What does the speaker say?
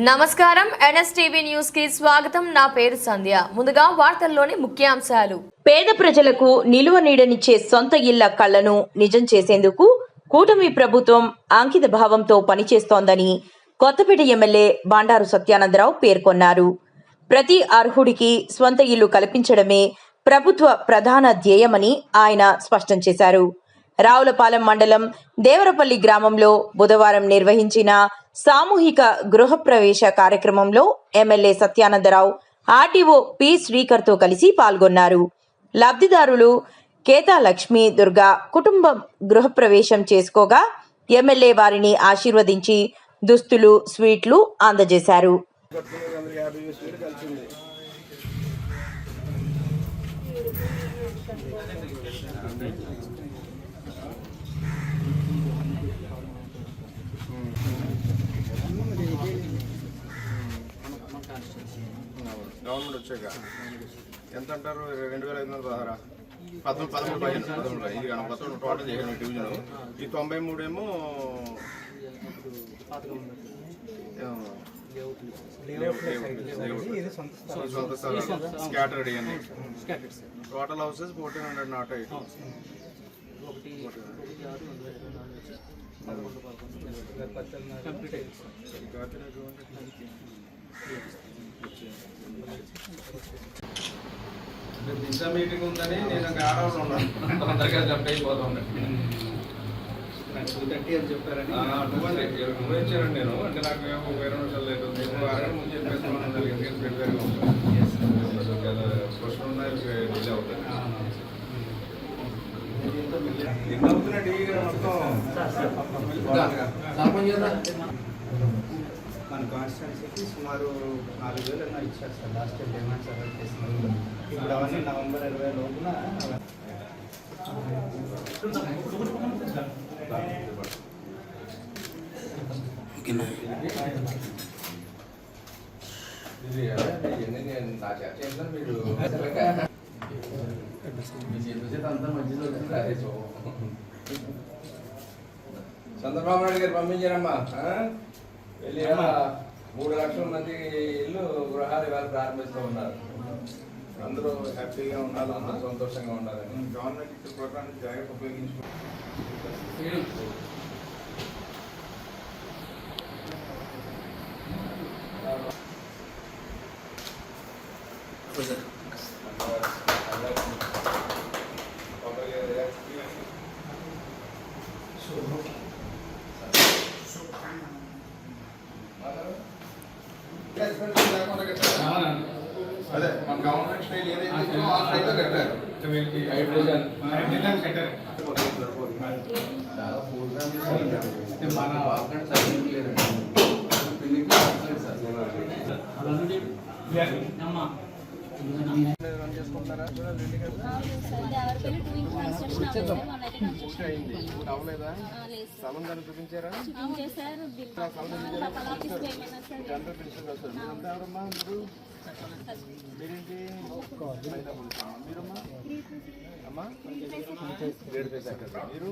నమస్కారం. ఎన్ఎస్టీవీ న్యూస్కి స్వాగతం. నా పేరు సంధ్య. ముందుగా వార్తల్లోని ముఖ్యాంశాలు. పేద ప్రజలకు నిలువ నీడనిచ్చే సొంత ఇళ్ళ కళ్ళను నిజం చేసేందుకు కూటమి ప్రభుత్వం అంకిత భావంతో పనిచేస్తోందని కొత్తపేట ఎమ్మెల్యే బండారు సత్యానందరావు పేర్కొన్నారు. ప్రతి అర్హుడికి స్వంత ఇల్లు కల్పించడమే ప్రభుత్వ ప్రధాన ధ్యేయమని ఆయన స్పష్టం చేశారు. రావులపాలెం మండలం దేవరపల్లి గ్రామంలో బుధవారం నిర్వహించిన సామూహిక గృహప్రవేశ కార్యక్రమంలో ఎమ్మెల్యే సత్యానందరావు ఆర్టీఓ పి శ్రీకర్తో కలిసి పాల్గొన్నారు. లబ్ధిదారులు కేతా లక్ష్మి దుర్గా కుటుంబం గృహప్రవేశం చేసుకోగా ఎమ్మెల్యే వారిని ఆశీర్వదించి దుస్తులు స్వీట్లు అందజేశారు. గవర్నమెంట్ వచ్చాక ఎంత అంటారు రెండు వేల ఐదు వందల పదహారా పదమూడు పదమూడు పదిహేను పదమూడు ఇది కానీ మొత్తం టోటల్ చేసాను డివిజన్ ఈ తొంభై మూడేమో సొంత scattered total houses fourteen hundred naught eight Disha meeting ఉందని నేను ఇంకా ఆడవాళ్ళు ఉన్నాను తొందరగా జంప్ అయిపోతుంది టూ థర్టీ అని చెప్పారని నువ్వండి ఇచ్చారండి నేను అంటే నాకు ఒక ఇరవై నిమిషాలు లేదు అరగంట ముందు చెప్పేస్తున్నాను మన కాన్స్టిట్యున్సీకి సుమారు నాలుగు వేలు అన్న ఇచ్చారు sir. Last year demands avoid చేసినారు ఇప్పుడు అవన్నీ నవంబర్ ఇరవై లోపున ఇది ఎన్ని నా చర్చ మీరు చంద్రబాబు నాయుడు గారు పంపించారమ్మా. ఆ? వెళ్ళి ఆ మూడు లక్షల మంది ఇల్లు గృహాలు ఇవాళ ప్రారంభిస్తూ ఉన్నారు. అందరూ హ్యాపీగా ఉండాలి అందరూ సంతోషంగా ఉండాలని గవర్నమెంట్ ఇచ్చే ప్రోగ్రామ్ జాగ్రత్త ఉపయోగించుకో అదే మన గవర్నమెంట్ స్టైల్ ఏదైతే ఉందో ఆ స్టైల్లో కట్టారు హైడ్రోజన్ సరిపోదు. చాలా పూర్ ఫ్యామిలీస్ మన వాకినట్టు సర్టిఫికెట్ లేదండి పిల్లికి సర్టిఫికెట్ సార్ రన్ చేసుకుంటారా? చూడాలి రెండు కలిపి. ఎవరికైనా టూ ఇంచ్ కన్స్ట్రక్షన్ అవ్వలేదు? మొన్న అయితే కన్స్ట్రక్షన్ అయింది. ఇప్పుడు అవ్వలేదా? లేదు స్థలం దాన్ని చూపించారా? ఎవరమ్మా? మీరేంటి? మీరమ్మా? అమ్మా? మీరు?